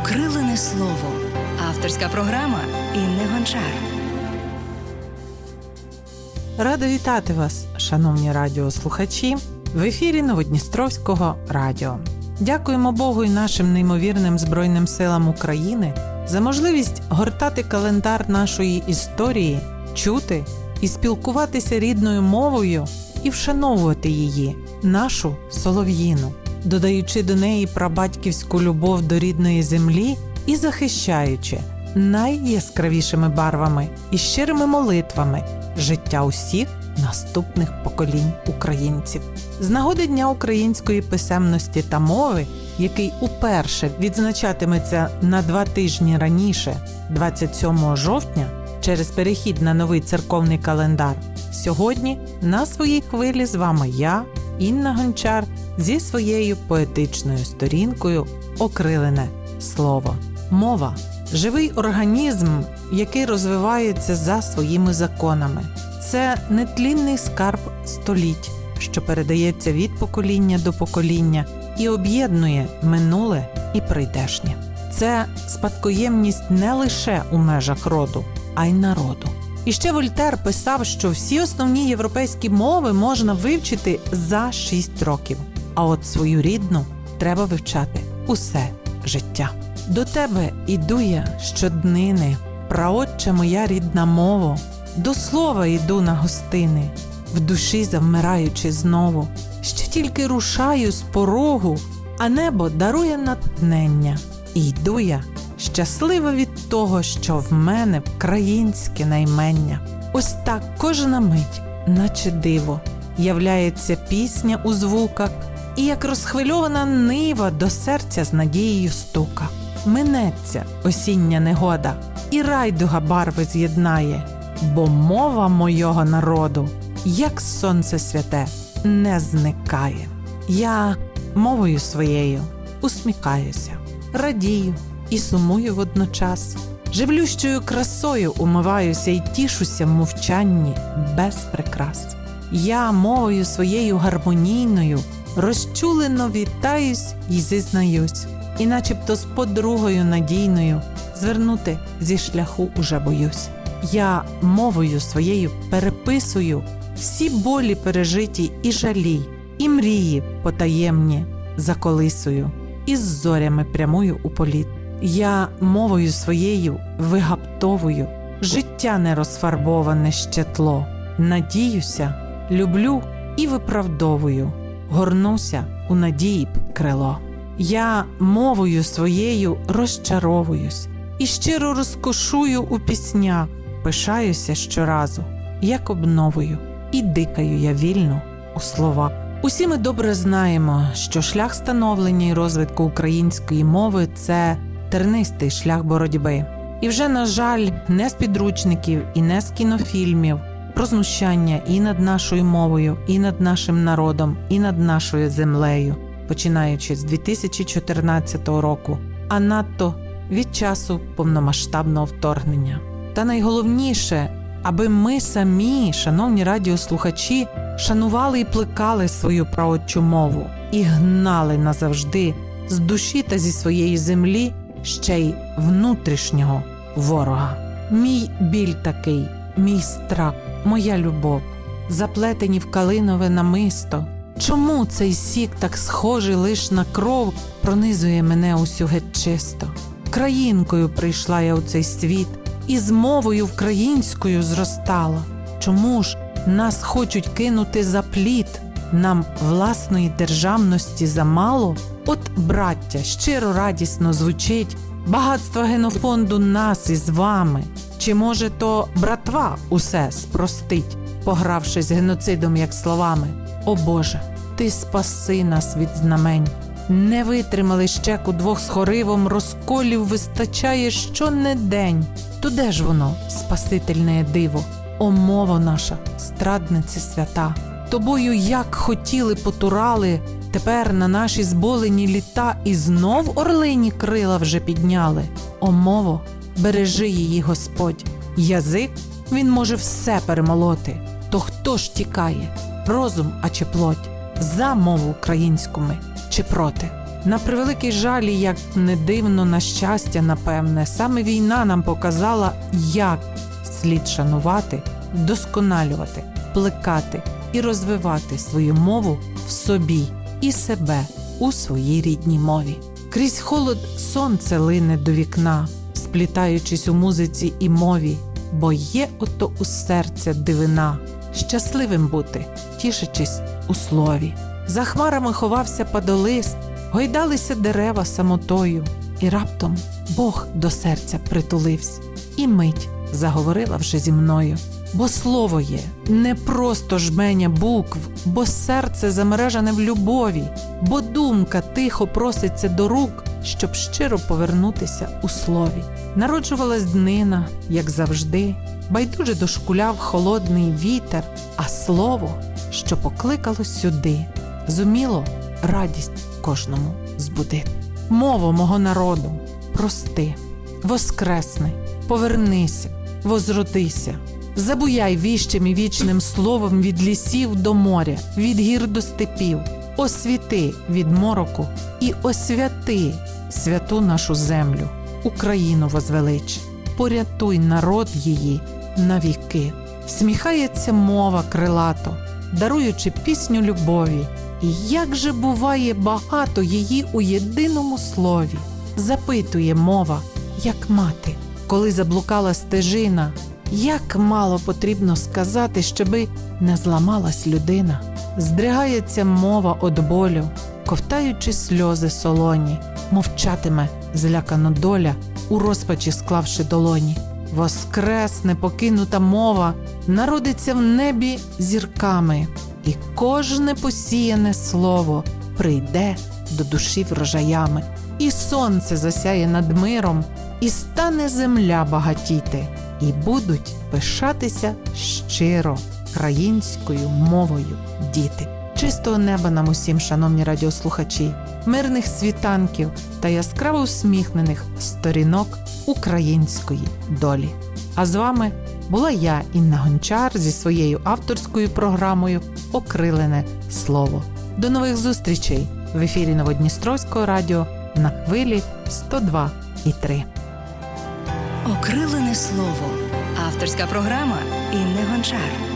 Окрилене слово. Авторська програма Інни Гончар. Рада вітати вас, шановні радіослухачі, в ефірі Новодністровського радіо. Дякуємо Богу і нашим неймовірним Збройним силам України за можливість гортати календар нашої історії, чути і спілкуватися рідною мовою і вшановувати її, нашу солов'їну, додаючи до неї прабатьківську любов до рідної землі і захищаючи найяскравішими барвами і щирими молитвами життя усіх наступних поколінь українців. З нагоди Дня української писемності та мови, який уперше відзначатиметься на два тижні раніше, 27 жовтня, через перехід на новий церковний календар. Сьогодні на своїй хвилі з вами я, Інна Гончар, зі своєю поетичною сторінкою Окрилене слово. Мова живий організм, який розвивається за своїми законами. Це нетлінний скарб століть, що передається від покоління до покоління і об'єднує минуле і прийдешнє. Це спадкоємність не лише у межах роду, а й народу. І ще Вольтер писав, що всі основні європейські мови можна вивчити за 6 років, а от свою рідну треба вивчати усе життя. До тебе іду я щоднини, праотче моя рідна мова, до слова йду на гостини, в душі завмираючи знову. Ще тільки рушаю з порогу, а небо дарує натхнення. І йду я щаслива від того, що в мене українське наймення. Ось так кожна мить, наче диво, являється пісня у звуках, і як розхвильована нива до серця з надією стука. Минеться осіння негода, і райдуга барви з'єднає, бо мова мойого народу, як сонце святе, не зникає. Я мовою своєю усміхаюся, радію і сумую водночас. Живлющою красою умиваюся і тішуся в мовчанні без прикрас. Я мовою своєю гармонійною розчулено вітаюсь і зізнаюсь, і начебто з подругою надійною звернути зі шляху уже боюсь. Я мовою своєю переписую всі болі пережиті і жалі, і мрії потаємні заколисую, і з зорями прямую у політ. Я мовою своєю вигаптовую життя нерозфарбоване ще тло. Надіюся, люблю і виправдовую, горнуся у надії під крило. Я мовою своєю розчаровуюсь і щиро розкошую у піснях, пишаюся щоразу, як обновою, і дикаю я вільно у словах. Усі ми добре знаємо, що шлях становлення і розвитку української мови це тернистий шлях боротьби. І вже, на жаль, не з підручників і не з кінофільмів про знущання і над нашою мовою, і над нашим народом, і над нашою землею, починаючи з 2014 року, а надто від часу повномасштабного вторгнення. Та найголовніше, аби ми самі, шановні радіослухачі, шанували і плекали свою праотчу мову і гнали назавжди з душі та зі своєї землі ще й внутрішнього ворога. Мій біль такий, мій страх, моя любов, заплетені в калинове намисто. Чому цей сік так схожий лиш на кров пронизує мене усю геть чисто? Країнкою прийшла я у цей світ, і з мовою українською зростала. Чому ж нас хочуть кинути за пліт? Нам власної державності замало? От, браття, щиро радісно звучить багатство генофонду нас із вами. Чи може то братва усе спростить, погравшись геноцидом, як словами? О Боже, ти спаси нас від знамень. Не витримали щеку двох з хоривом, розколів вистачає щонедень. То де ж воно, спасительне диво? О, мова наша, страдниці свята. Тобою як хотіли потурали, тепер на наші зболені літа і знов орлині крила вже підняли. О, мово, бережи її Господь. Язик він може все перемолоти. То хто ж тікає? Розум, а чи плоть? За мову українську ми чи проти? На превеликий жаль, і як не дивно на щастя, напевне, саме війна нам показала, як слід шанувати, вдосконалювати, плекати і розвивати свою мову в собі і себе у своїй рідній мові. Крізь холод сонце лине до вікна, сплітаючись у музиці і мові, бо є ото у серця дивина, щасливим бути, тішачись у слові. За хмарами ховався падолист, гойдалися дерева самотою, і раптом Бог до серця притулився, і мить заговорила вже зі мною. Бо слово є не просто жменя букв, бо серце замережане в любові, бо думка тихо проситься до рук, щоб щиро повернутися у слові. Народжувалась днина, як завжди, байдуже дошкуляв холодний вітер, а слово, що покликало сюди, зуміло радість кожному збудити. Мову мого народу, прости, воскресни, повернися, возродися. Забуяй віщим і вічним словом від лісів до моря, від гір до степів, освіти від мороку і освяти святу нашу землю, Україну возвелич, порятуй народ її навіки. Всміхається мова крилато, даруючи пісню любові. І як же буває багато її у єдиному слові, запитує мова, як мати, коли заблукала стежина, як мало потрібно сказати, щоби не зламалась людина. Здригається мова од болю, ковтаючи сльози солоні, мовчатиме злякано доля, у розпачі склавши долоні. Воскресне покинута мова народиться в небі зірками, і кожне посіяне слово прийде до душі врожаями, і сонце засяє над миром, і стане земля багатіти, і будуть пишатися щиро країнською мовою діти. Чистого неба нам усім, шановні радіослухачі, мирних світанків та яскраво усміхнених сторінок української долі. А з вами була я, Інна Гончар, зі своєю авторською програмою Окрилене слово. До нових зустрічей в ефірі Новодністровського радіо на хвилі 102 і 3. Окрилене слово. Авторська програма Інни Гончар.